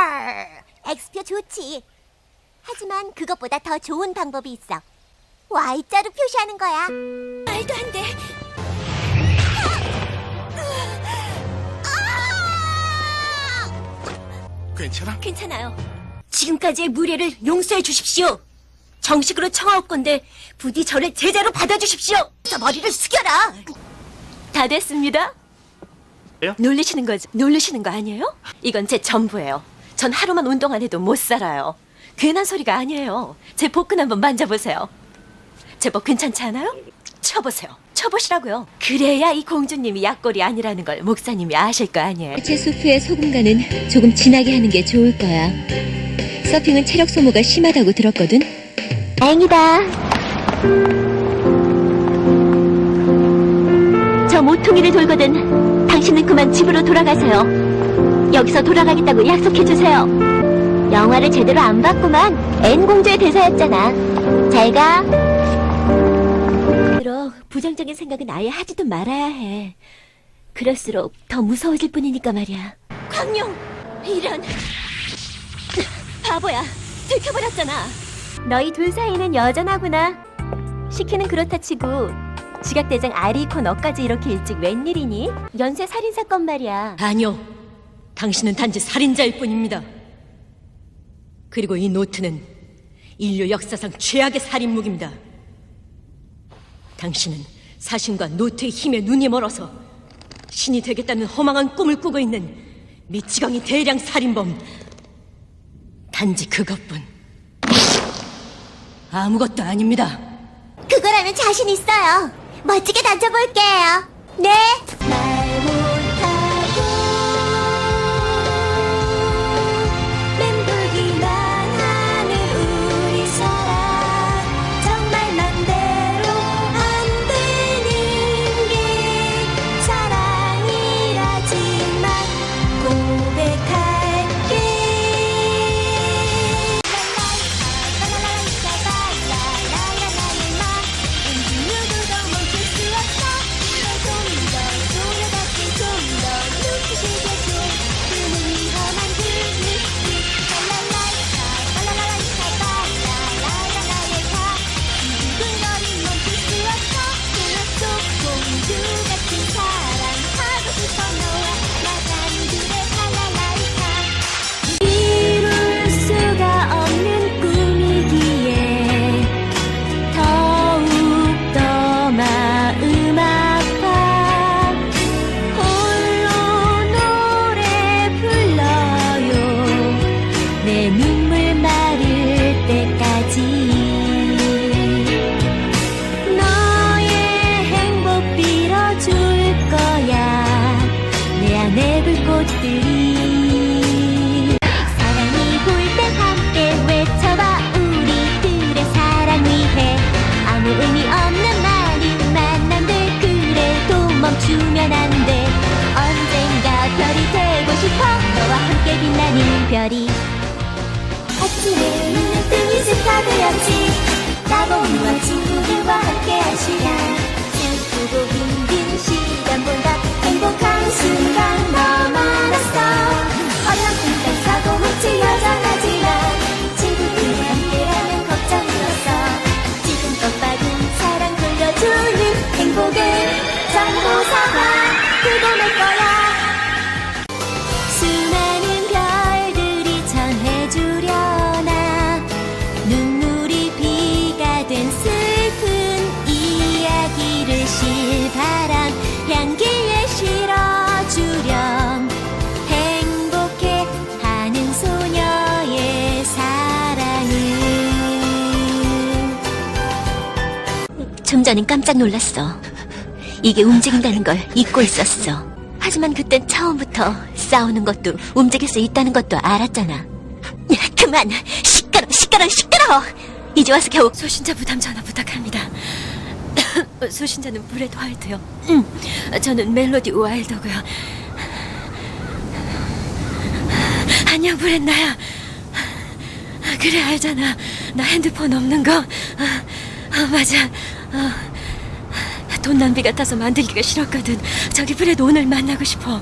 아, 엑스표 좋지. 하지만 그것보다 더 좋은 방법이 있어. Y자로 표시하는 거야. 말도 안 돼. 괜찮아? 괜찮아요. 지금까지의 무례를 용서해 주십시오. 정식으로 청하올 건데 부디 저를 제자로 받아주십시오. 저 머리를 숙여라. 다 됐습니다. 예요? 놀리시는 거죠? 놀리시는 거 아니에요? 이건 제 전부예요. 전 하루만 운동 안 해도 못 살아요. 괜한 소리가 아니에요. 제 복근 한번 만져보세요. 제법 괜찮지 않아요? 쳐보세요. 쳐보시라고요. 그래야 이 공주님이 약골이 아니라는 걸 목사님이 아실 거 아니에요. 제 수프의 소금간은 조금 진하게 하는 게 좋을 거야. 서핑은 체력 소모가 심하다고 들었거든. 다행이다. 저 모퉁이를 돌거든 당신은 그만 집으로 돌아가세요. 여기서 돌아가겠다고 약속해주세요. 영화를 제대로 안 봤구만. 앤 공주의 대사였잖아. 잘 가. 들어 부정적인 생각은 아예 하지도 말아야 해. 그럴수록 더 무서워질 뿐이니까 말이야. 광룡! 이런... 바보야. 들켜버렸잖아. 너희 둘 사이는 여전하구나. 시키는 그렇다 치고 지각대장 아리코 너까지 이렇게 일찍 웬일이니? 연쇄 살인 사건 말이야. 아니요. 당신은 단지 살인자일 뿐입니다. 그리고 이 노트는 인류 역사상 최악의 살인 무기입니다. 당신은 사신과 노트의 힘에 눈이 멀어서 신이 되겠다는 허망한 꿈을 꾸고 있는 미치광이 대량 살인범. 단지 그것뿐. 아무것도 아닙니다. 그거라면 자신 있어요. 멋지게 던져볼게요. 네. 싶어 너와 함께 빛나는 별이. 아침에 있는 등이 스타 되었지. 나보니와 친구들과 함께 한 시간. 슬프고 힘든 시간보다 행복한 순간 더 많았어. 어렴풋한 사고 뭉치 여전하지만 친구들이 함께라면 걱정이 없어. 지금껏 받은 사랑 돌려주는 행복을 전부 삼 전엔 깜짝 놀랐어 이게 움직인다는 걸 잊고 있었어 하지만 그땐 처음부터 싸우는 것도 움직일 수 있다는 것도 알았잖아 그만 시끄러 시끄러 시끄러 이제 와서 겨우 소신자 부담 전화 부탁합니다. 소신자는 브레드 화이트요. 음, 저는 멜로디 와일더고요. 안녕 브레드 나야. 그래 알잖아. 나 핸드폰 없는 거. 아, 맞아. 어, 돈 낭비 같아서 만들기가 싫었거든. 저기 브레드 오늘 만나고 싶어.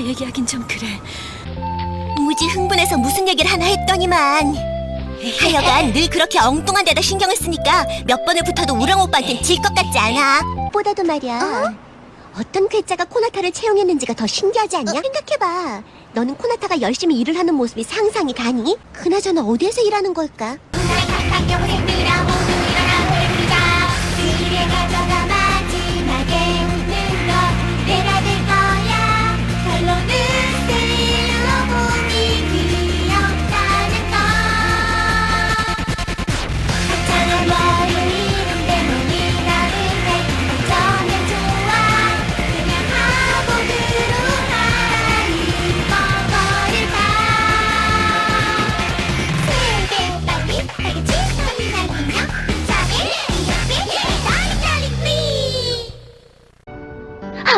함부로 얘기하긴 좀 그래. 무지 흥분해서 무슨 얘기를 하나 했더니만. 하여간 늘 그렇게 엉뚱한 데다 신경을 쓰니까 몇 번을 붙어도 우랑 오빠한텐 질 것 같지 않아. 보다도 말이야. 어? 떤 괴짜가 코나타를 채용했는지가 더 신기하지 않냐? 생각해봐. 너는 코나타가 열심히 일을 하는 모습이 상상이 가니? 그나저나 어디에서 일하는 걸까?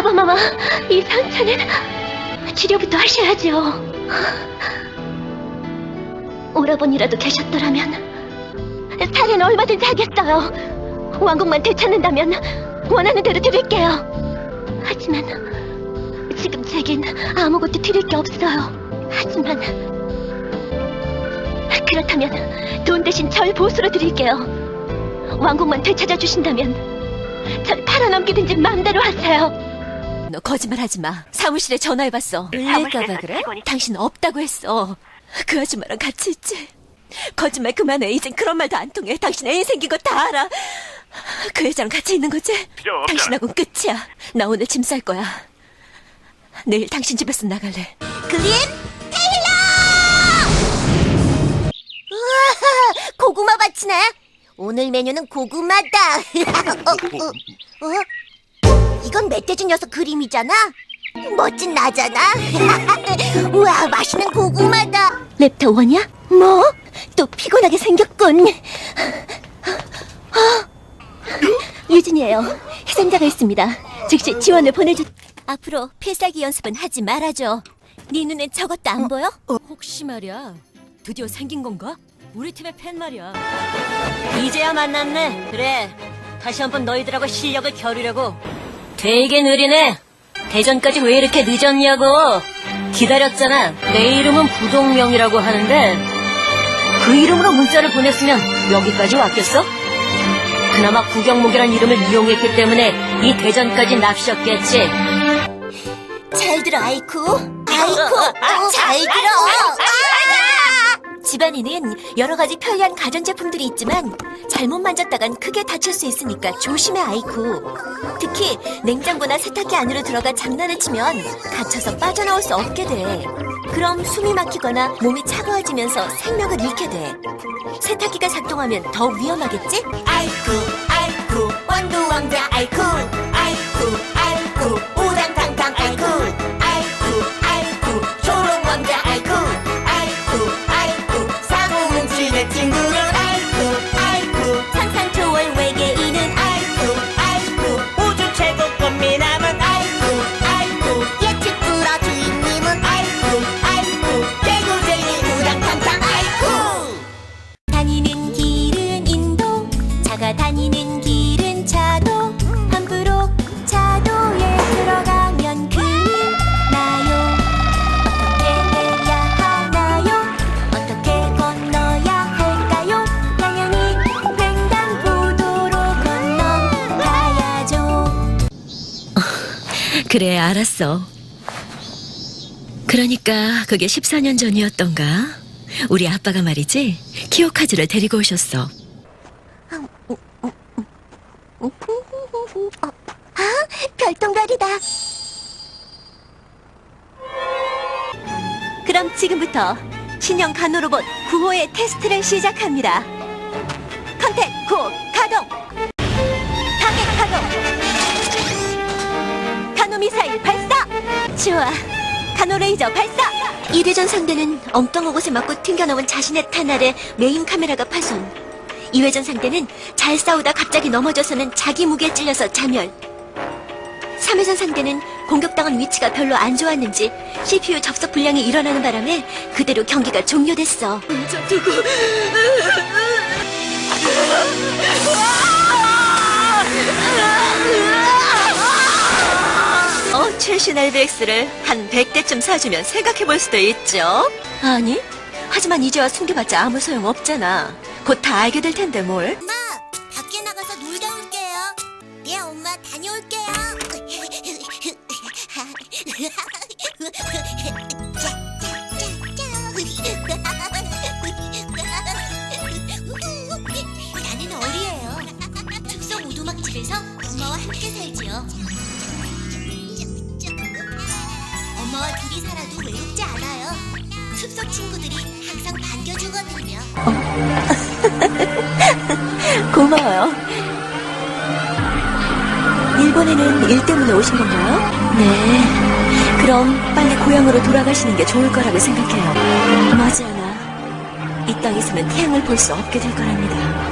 아바마마, 이 상처는 치료부터 하셔야죠. 오라버니라도 계셨더라면 살해는 얼마든지 하겠어요. 왕국만 되찾는다면 원하는 대로 드릴게요. 하지만 지금 제겐 아무것도 드릴 게 없어요. 하지만 그렇다면 돈 대신 절 보수로 드릴게요. 왕국만 되찾아 주신다면 저를 팔아넘기든지 마음대로 하세요. 너 거짓말 하지 마. 사무실에 전화해봤어. 을릴까봐 그래? 당신 없다고 했어. 그 아줌마랑 같이 있지. 거짓말 그만해. 이젠 그런 말도 안 통해. 당신 애인 생긴 거 다 알아. 그 여자랑 같이 있는 거지? 당신하고는 끝이야. 나 오늘 짐 쌀 거야. 내일 당신 집에서 나갈래. 그린 테일러! 우와, 고구마 밭이네. 오늘 메뉴는 고구마다. 어, 어, 어? 이건 멧돼지 녀석 그림이잖아. 멋진 나잖아. 우와, 맛있는 고구마다. 랩터 원이야? 뭐? 또 피곤하게 생겼군. 유진이에요. 희생자가 있습니다. 즉시 지원을 보내주. 앞으로 필살기 연습은 하지 말아줘. 네 눈엔 저것도 안 보여? 혹시 말이야 드디어 생긴 건가? 우리 팀의 팬 말이야 이제야 만났네 그래 다시 한번 너희들하고 실력을 겨루려고 되게 느리네 대전까지 왜 이렇게 늦었냐고 기다렸잖아 내 이름은 부동명이라고 하는데 그 이름으로 문자를 보냈으면 여기까지 왔겠어? 그나마 구경목이란 이름을 이용했기 때문에 이 대전까지 납셨겠지 잘 들어, 아이쿠. 아이쿠, 어, 잘 들어. 아! 집안에는 여러 가지 편리한 가전제품들이 있지만 잘못 만졌다간 크게 다칠 수 있으니까 조심해, 아이쿠. 특히 냉장고나 세탁기 안으로 들어가 장난을 치면 갇혀서 빠져나올 수 없게 돼. 그럼 숨이 막히거나 몸이 차가워지면서 생명을 잃게 돼. 세탁기가 작동하면 더 위험하겠지? 아이쿠, 아이쿠, 원두 왕자 아이쿠, 아이쿠, 아이쿠, 그래, 알았어. 그러니까 그게 14년 전이었던가? 우리 아빠가 말이지, 키오카즈를 데리고 오셨어. 아 별똥별이다 그럼 지금부터 신형 간호로봇 9호의 테스트를 시작합니다 좋아. 간호레이저 발사! 이대전 상대는 엉뚱한 곳에 맞고 튕겨나온 자신의 탄알에 메인 카메라가 파손. 이회전 상대는 잘 싸우다 갑자기 넘어져서는 자기 무게에 찔려서 자멸 3회전 상대는 공격당한 위치가 별로 안 좋았는지 CPU 접속 불량이 일어나는 바람에 그대로 경기가 종료됐어. 어, 최 최신 LBX를 한 100대쯤 사주면 생각해 볼 수도 있죠. 아니, 하지만 이제와 숨겨봤자 아무 소용 없잖아. 곧 다 알게 될 텐데 뭘. 친구들이 항상 반겨주거든요. 고마워요. 일본에는 일 때문에 오신 건가요? 네. 그럼 빨리 고향으로 돌아가시는 게 좋을 거라고 생각해요. 맞아, 나. 이 땅에서는 태양을 볼 수 없게 될 거랍니다.